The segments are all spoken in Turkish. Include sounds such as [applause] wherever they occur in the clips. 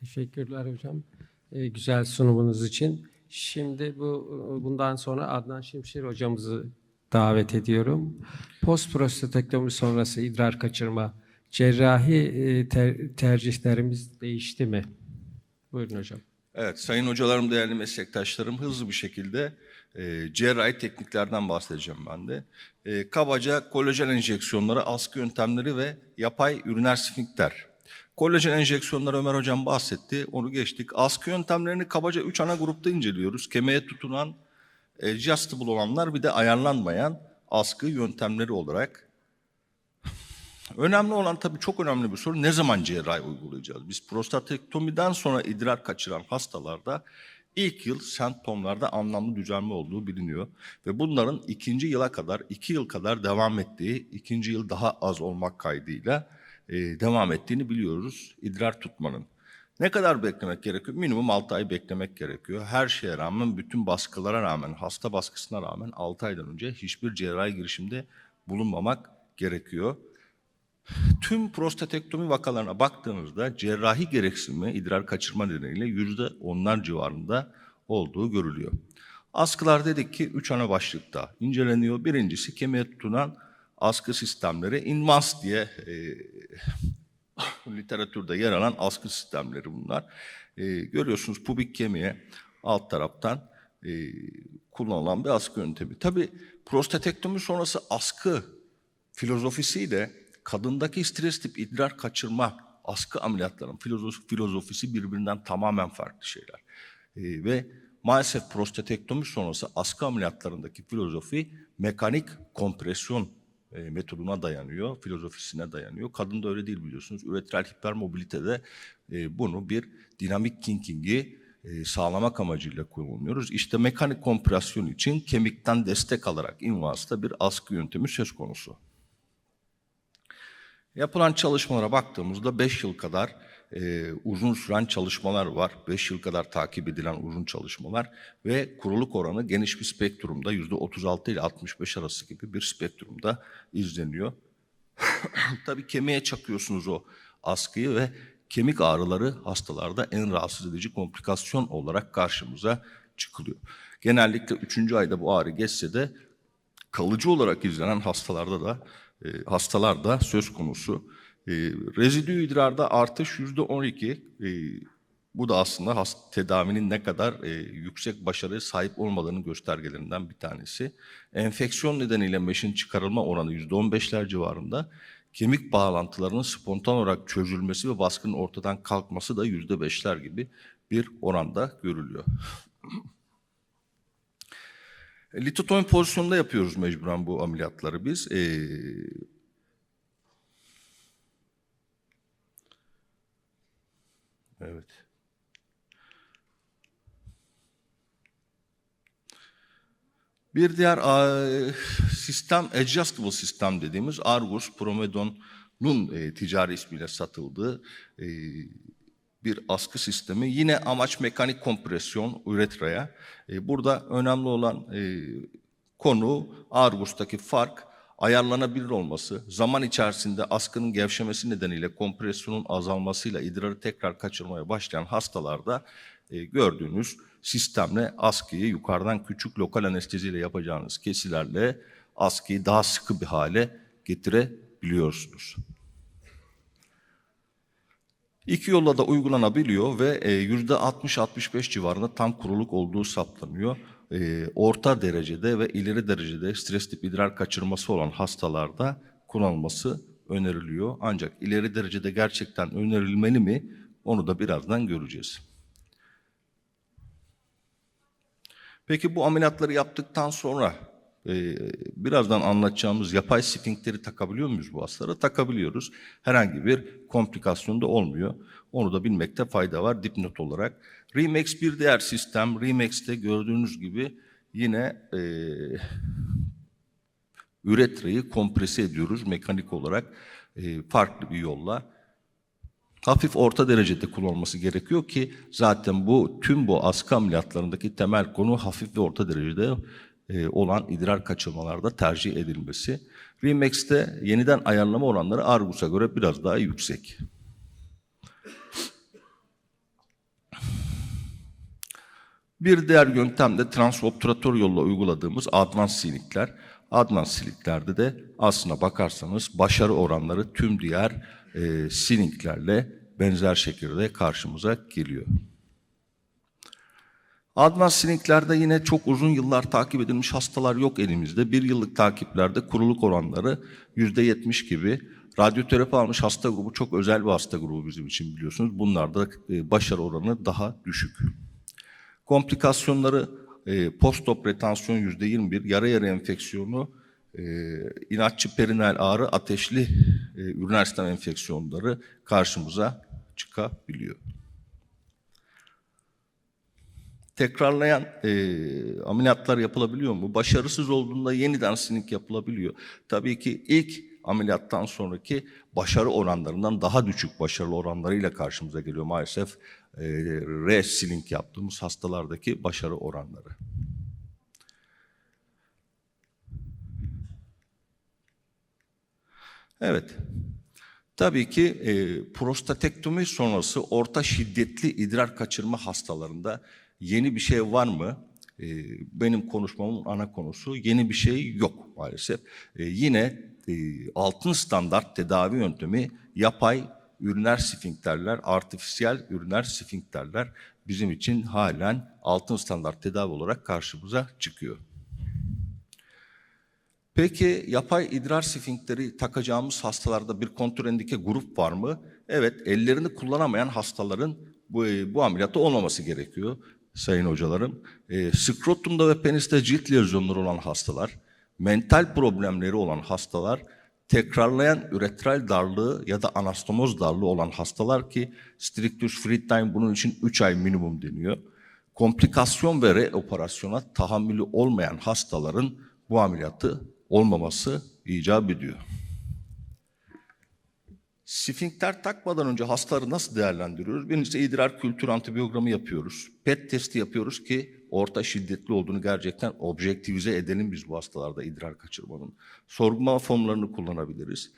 Teşekkürler hocam. Ee, güzel sunumunuz için. Şimdi bu bundan sonra Adnan Şimşir hocamızı davet ediyorum. Post prostatektomi sonrası idrar kaçırma cerrahi e, ter- tercihlerimiz değişti mi? Buyurun hocam. Evet, sayın hocalarım, değerli meslektaşlarım hızlı bir şekilde e, cerrahi tekniklerden bahsedeceğim ben de. E, kabaca kolajen enjeksiyonları, askı yöntemleri ve yapay üriner sfinkter. Kolajen enjeksiyonları Ömer Hocam bahsetti, onu geçtik. Askı yöntemlerini kabaca üç ana grupta inceliyoruz. Kemiğe tutunan, adjustable olanlar bir de ayarlanmayan askı yöntemleri olarak Önemli olan tabii çok önemli bir soru ne zaman cerrahi uygulayacağız? Biz prostatektomiden sonra idrar kaçıran hastalarda ilk yıl semptomlarda anlamlı düzelme olduğu biliniyor. Ve bunların ikinci yıla kadar, iki yıl kadar devam ettiği, ikinci yıl daha az olmak kaydıyla e, devam ettiğini biliyoruz idrar tutmanın. Ne kadar beklemek gerekiyor? Minimum 6 ay beklemek gerekiyor. Her şeye rağmen, bütün baskılara rağmen, hasta baskısına rağmen 6 aydan önce hiçbir cerrahi girişimde bulunmamak gerekiyor. Tüm prostatektomi vakalarına baktığınızda cerrahi gereksinimi idrar kaçırma nedeniyle yüzde onlar civarında olduğu görülüyor. Askılar dedik ki üç ana başlıkta inceleniyor. Birincisi kemiğe tutunan askı sistemleri. Invans diye e, [laughs] literatürde yer alan askı sistemleri bunlar. E, görüyorsunuz pubik kemiğe alt taraftan e, kullanılan bir askı yöntemi. Tabii prostatektomi sonrası askı filozofisiyle kadındaki stres tip idrar kaçırma askı ameliyatların filozof, filozofisi birbirinden tamamen farklı şeyler. Ee, ve maalesef prostatektomi sonrası askı ameliyatlarındaki filozofi mekanik kompresyon e, metoduna dayanıyor, filozofisine dayanıyor. Kadında öyle değil biliyorsunuz. Üretral hipermobilitede e, bunu bir dinamik kinkingi e, sağlamak amacıyla kullanıyoruz. İşte mekanik kompresyon için kemikten destek alarak invasta bir askı yöntemi söz konusu. Yapılan çalışmalara baktığımızda 5 yıl kadar e, uzun süren çalışmalar var. 5 yıl kadar takip edilen uzun çalışmalar ve kuruluk oranı geniş bir spektrumda %36 ile 65 arası gibi bir spektrumda izleniyor. [laughs] Tabii kemiğe çakıyorsunuz o askıyı ve kemik ağrıları hastalarda en rahatsız edici komplikasyon olarak karşımıza çıkılıyor. Genellikle 3. ayda bu ağrı geçse de kalıcı olarak izlenen hastalarda da e, hastalarda söz konusu. E, rezidü idrarda artış yüzde 12. E, bu da aslında hast tedavinin ne kadar e, yüksek başarıya sahip olmadığının göstergelerinden bir tanesi. Enfeksiyon nedeniyle meşin çıkarılma oranı yüzde 15'ler civarında. Kemik bağlantılarının spontan olarak çözülmesi ve baskının ortadan kalkması da yüzde beşler gibi bir oranda görülüyor. [clears throat] Litotomi pozisyonunda yapıyoruz mecburen bu ameliyatları biz. Ee, evet. Bir diğer sistem, adjustable sistem dediğimiz Argus Promedon'un e, ticari ismiyle satıldığı e, bir askı sistemi. Yine amaç mekanik kompresyon üretraya. E, burada önemli olan konu Argus'taki fark ayarlanabilir olması, zaman içerisinde askının gevşemesi nedeniyle kompresyonun azalmasıyla idrarı tekrar kaçırmaya başlayan hastalarda e, gördüğünüz sistemle askıyı yukarıdan küçük lokal anesteziyle yapacağınız kesilerle askıyı daha sıkı bir hale getirebiliyorsunuz. İki yolla da uygulanabiliyor ve e, yüzde 60-65 civarında tam kuruluk olduğu saptanıyor. E, orta derecede ve ileri derecede stres tip idrar kaçırması olan hastalarda kullanılması öneriliyor. Ancak ileri derecede gerçekten önerilmeli mi onu da birazdan göreceğiz. Peki bu ameliyatları yaptıktan sonra e, birazdan anlatacağımız yapay sfinkteri takabiliyor muyuz bu hastalara? Takabiliyoruz. Herhangi bir komplikasyon da olmuyor. Onu da bilmekte fayda var dipnot olarak. Remax bir diğer sistem. Remax'te gördüğünüz gibi yine e, üretreyi komprese ediyoruz mekanik olarak e, farklı bir yolla. Hafif orta derecede kullanılması gerekiyor ki zaten bu tüm bu askı ameliyatlarındaki temel konu hafif ve orta derecede e, olan idrar kaçırmalarda tercih edilmesi. Remax'te yeniden ayarlama oranları Argus'a göre biraz daha yüksek. Bir diğer yöntem de transobturatör yolla uyguladığımız advans silikler. Advans siliklerde de aslına bakarsanız başarı oranları tüm diğer e, siliklerle benzer şekilde karşımıza geliyor. Advans siliklerde yine çok uzun yıllar takip edilmiş hastalar yok elimizde. Bir yıllık takiplerde kuruluk oranları yüzde yetmiş gibi. Radyoterapi almış hasta grubu çok özel bir hasta grubu bizim için biliyorsunuz. Bunlarda e, başarı oranı daha düşük. Komplikasyonları e, postop retansiyon yüzde 21, yara yara enfeksiyonu, e, inatçı perinal ağrı, ateşli e, üriner sistem enfeksiyonları karşımıza çıkabiliyor. Tekrarlayan e, ameliyatlar yapılabiliyor mu? Başarısız olduğunda yeniden sinik yapılabiliyor. Tabii ki ilk ameliyattan sonraki başarı oranlarından daha düşük başarılı oranlarıyla karşımıza geliyor maalesef. E, re-silink yaptığımız hastalardaki başarı oranları. Evet. Tabii ki e, prostatektomi sonrası orta şiddetli idrar kaçırma hastalarında yeni bir şey var mı? E, benim konuşmamın ana konusu yeni bir şey yok maalesef. E, yine e, altın standart tedavi yöntemi yapay üriner sfinkterler, artifisiyel üriner sfinkterler bizim için halen altın standart tedavi olarak karşımıza çıkıyor. Peki yapay idrar sfinkleri takacağımız hastalarda bir kontrendike grup var mı? Evet, ellerini kullanamayan hastaların bu, bu ameliyatta olmaması gerekiyor sayın hocalarım. E, skrotumda ve peniste cilt lezyonları olan hastalar, mental problemleri olan hastalar, tekrarlayan üretral darlığı ya da anastomoz darlığı olan hastalar ki strictus Friedtime bunun için 3 ay minimum deniyor. Komplikasyon ve reoperasyona tahammülü olmayan hastaların bu ameliyatı olmaması icap ediyor. Sfinkter takmadan önce hastaları nasıl değerlendiriyoruz? Birincisi idrar kültür antibiyogramı yapıyoruz. PET testi yapıyoruz ki orta şiddetli olduğunu gerçekten objektivize edelim biz bu hastalarda idrar kaçırmanın. Sorgulama formlarını kullanabiliriz.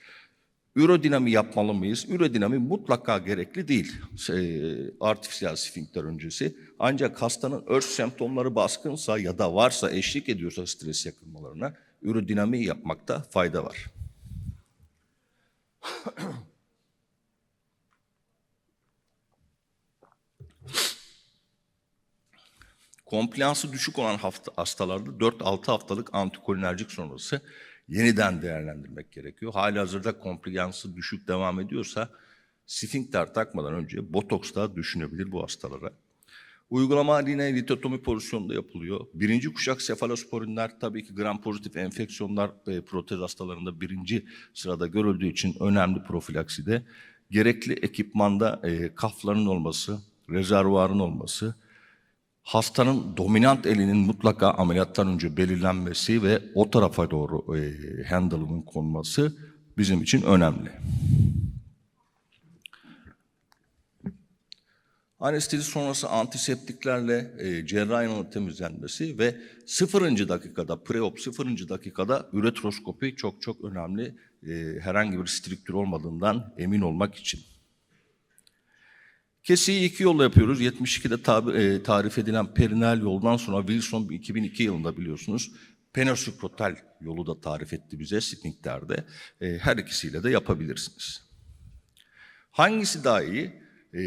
Ürodinami yapmalı mıyız? Ürodinami mutlaka gerekli değil e, artifisiyel sfinkter öncesi. Ancak hastanın örs semptomları baskınsa ya da varsa eşlik ediyorsa stres yakınmalarına ürodinami yapmakta fayda var. Kompliyansı düşük olan hafta, hastalarda 4-6 haftalık antikolinerjik sonrası yeniden değerlendirmek gerekiyor. Hali hazırda kompliyansı düşük devam ediyorsa sfinkter takmadan önce botoks da düşünebilir bu hastalara. Uygulama yine litotomi pozisyonunda yapılıyor. Birinci kuşak sefalosporinler tabii ki gram pozitif enfeksiyonlar e, protez hastalarında birinci sırada görüldüğü için önemli profilakside. Gerekli ekipmanda e, kafların olması, rezervuarın olması, hastanın dominant elinin mutlaka ameliyattan önce belirlenmesi ve o tarafa doğru e, handle'ının konması bizim için önemli. Anestezi sonrası antiseptiklerle e, cerrahinin temizlenmesi ve sıfırıncı dakikada, preop sıfırıncı dakikada üretroskopi çok çok önemli. E, herhangi bir striktür olmadığından emin olmak için. Kesiyi iki yolla yapıyoruz. 72'de tabi, e, tarif edilen perinal yoldan sonra Wilson 2002 yılında biliyorsunuz penosikrotal yolu da tarif etti bize Sfinkter'de. E, her ikisiyle de yapabilirsiniz. Hangisi daha iyi? E,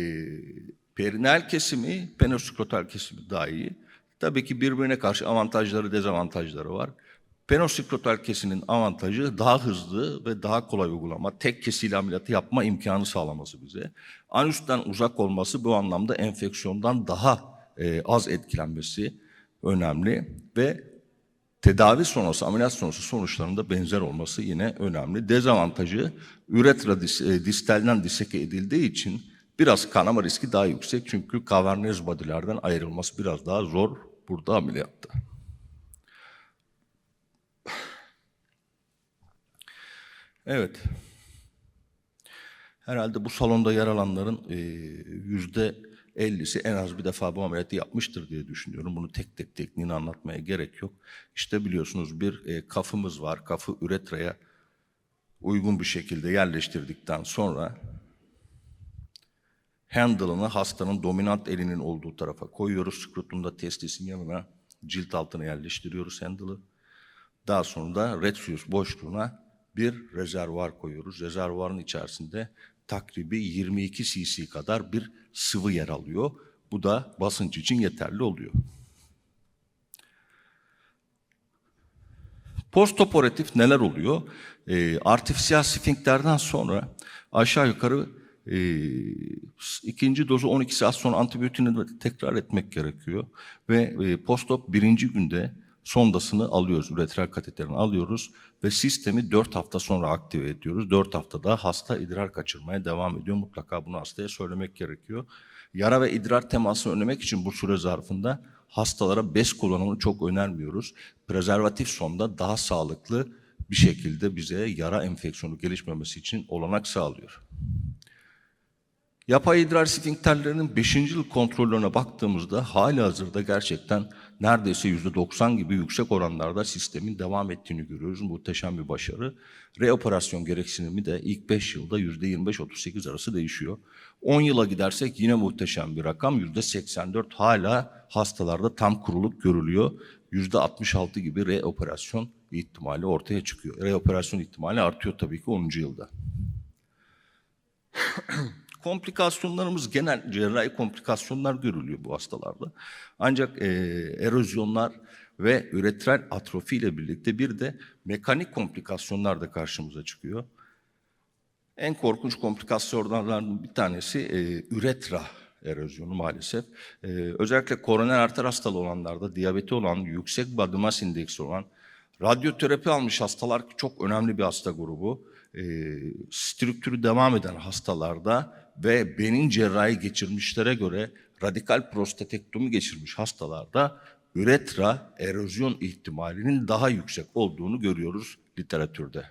perinal kesimi, penosikrotal kesimi daha iyi. Tabii ki birbirine karşı avantajları, dezavantajları var. Penosikrotal kesinin avantajı daha hızlı ve daha kolay uygulama. Tek kesiyle ameliyatı yapma imkanı sağlaması bize. Anüsten uzak olması bu anlamda enfeksiyondan daha e, az etkilenmesi önemli ve tedavi sonrası, ameliyat sonrası sonuçlarında benzer olması yine önemli. Dezavantajı üretra dis, e, distalden diseke edildiği için biraz kanama riski daha yüksek. Çünkü kavernöz body'lerden ayrılması biraz daha zor burada ameliyatta. Evet. Herhalde bu salonda yer alanların yüzde 50'si en az bir defa bu ameliyatı yapmıştır diye düşünüyorum. Bunu tek tek tekniğini anlatmaya gerek yok. İşte biliyorsunuz bir kafımız var. Kafı üretraya uygun bir şekilde yerleştirdikten sonra handle'ını hastanın dominant elinin olduğu tarafa koyuyoruz. Skrutumda testisin yanına cilt altına yerleştiriyoruz handle'ı. Daha sonra da retrius boşluğuna bir rezervuar koyuyoruz. Rezervuarın içerisinde takribi 22 cc kadar bir sıvı yer alıyor. Bu da basınç için yeterli oluyor. Postoperatif neler oluyor? Ee, artifisiyel sfinkterden sonra aşağı yukarı e, ikinci dozu 12 saat sonra antibiyotiğini tekrar etmek gerekiyor. Ve e, postop birinci günde sondasını alıyoruz, üretral kateterini alıyoruz ve sistemi 4 hafta sonra aktive ediyoruz. 4 haftada hasta idrar kaçırmaya devam ediyor. Mutlaka bunu hastaya söylemek gerekiyor. Yara ve idrar temasını önlemek için bu süre zarfında hastalara bez kullanımını çok önermiyoruz. Prezervatif sonda daha sağlıklı bir şekilde bize yara enfeksiyonu gelişmemesi için olanak sağlıyor. Yapay idrar sfinkterlerinin 5. yıl kontrollerine baktığımızda hali hazırda gerçekten neredeyse %90 gibi yüksek oranlarda sistemin devam ettiğini görüyoruz. Muhteşem bir başarı. Reoperasyon gereksinimi de ilk 5 yılda %25-38 arası değişiyor. 10 yıla gidersek yine muhteşem bir rakam. %84 hala hastalarda tam kuruluk görülüyor. %66 gibi reoperasyon ihtimali ortaya çıkıyor. Reoperasyon ihtimali artıyor tabii ki 10. yılda. Komplikasyonlarımız genel cerrahi komplikasyonlar görülüyor bu hastalarda. Ancak e, erozyonlar ve üretral atrofi ile birlikte bir de mekanik komplikasyonlar da karşımıza çıkıyor. En korkunç komplikasyonlardan bir tanesi e, üretra erozyonu maalesef. E, özellikle koroner arter hastalığı olanlarda, diyabeti olan, yüksek body mass indeksi olan, radyoterapi almış hastalar çok önemli bir hasta grubu. E, strüktürü devam eden hastalarda ve benin cerrahi geçirmişlere göre radikal prostatektomi geçirmiş hastalarda üretra erozyon ihtimalinin daha yüksek olduğunu görüyoruz literatürde.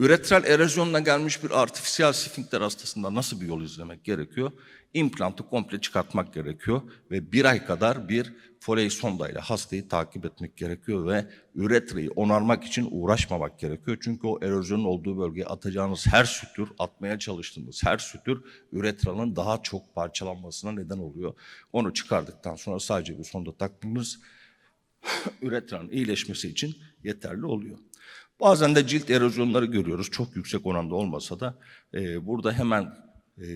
Üretral erozyonla gelmiş bir artifisiyel sfinkter hastasında nasıl bir yol izlemek gerekiyor? İmplantı komple çıkartmak gerekiyor ve bir ay kadar bir foley sondayla hastayı takip etmek gerekiyor ve üretrayı onarmak için uğraşmamak gerekiyor. Çünkü o erozyonun olduğu bölgeye atacağınız her sütür, atmaya çalıştığınız her sütür üretranın daha çok parçalanmasına neden oluyor. Onu çıkardıktan sonra sadece bir sonda takmanız [sighs] üretranın iyileşmesi için yeterli oluyor. Bazen de cilt erozyonları görüyoruz. Çok yüksek oranda olmasa da e, burada hemen e,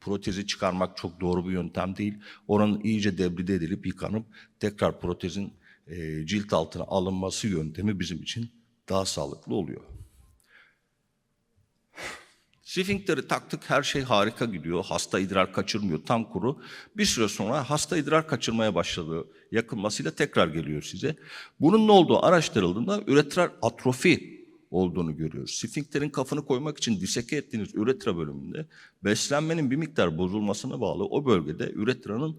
protezi çıkarmak çok doğru bir yöntem değil. Oranın iyice debride edilip yıkanıp tekrar protezin e, cilt altına alınması yöntemi bizim için daha sağlıklı oluyor. Sfinkteri taktık her şey harika gidiyor. Hasta idrar kaçırmıyor tam kuru. Bir süre sonra hasta idrar kaçırmaya başladı. Yakınmasıyla tekrar geliyor size. Bunun ne olduğu araştırıldığında üretral atrofi olduğunu görüyoruz. Sfinkterin kafını koymak için diseke ettiğiniz üretra bölümünde beslenmenin bir miktar bozulmasına bağlı o bölgede üretranın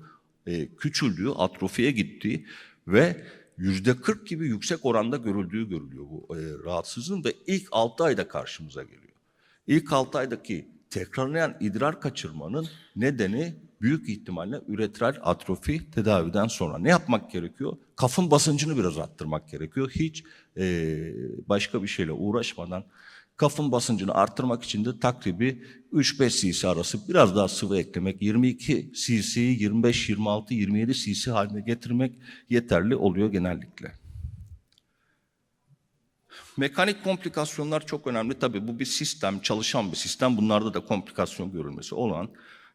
e, küçüldüğü, atrofiye gittiği ve yüzde 40 gibi yüksek oranda görüldüğü görülüyor bu e, rahatsızlığın ve ilk 6 ayda karşımıza geliyor. İlk 6 aydaki tekrarlayan idrar kaçırmanın nedeni büyük ihtimalle üretral atrofi tedaviden sonra. Ne yapmak gerekiyor? Kafın basıncını biraz arttırmak gerekiyor. Hiç e, başka bir şeyle uğraşmadan kafın basıncını arttırmak için de takribi 3-5 cc arası biraz daha sıvı eklemek, 22 cc'yi 25, 26, 27 cc haline getirmek yeterli oluyor genellikle. Mekanik komplikasyonlar çok önemli. Tabii bu bir sistem, çalışan bir sistem. Bunlarda da komplikasyon görülmesi olan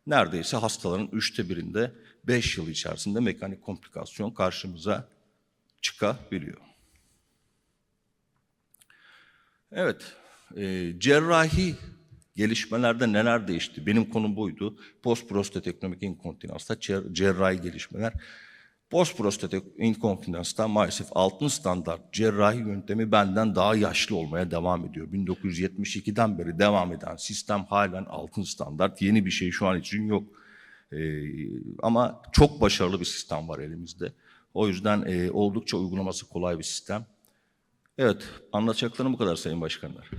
neredeyse hastaların üçte birinde 5 yıl içerisinde mekanik komplikasyon karşımıza çıkabiliyor. Evet, e, cerrahi gelişmelerde neler değişti? Benim konum buydu. Post prostatektomik inkontinansta cer- cerrahi gelişmeler. Post prostatik inkontinansta maalesef altın standart cerrahi yöntemi benden daha yaşlı olmaya devam ediyor. 1972'den beri devam eden sistem halen altın standart. Yeni bir şey şu an için yok. Ee, ama çok başarılı bir sistem var elimizde. O yüzden e, oldukça uygulaması kolay bir sistem. Evet, anlatacaklarım bu kadar Sayın Başkanlar.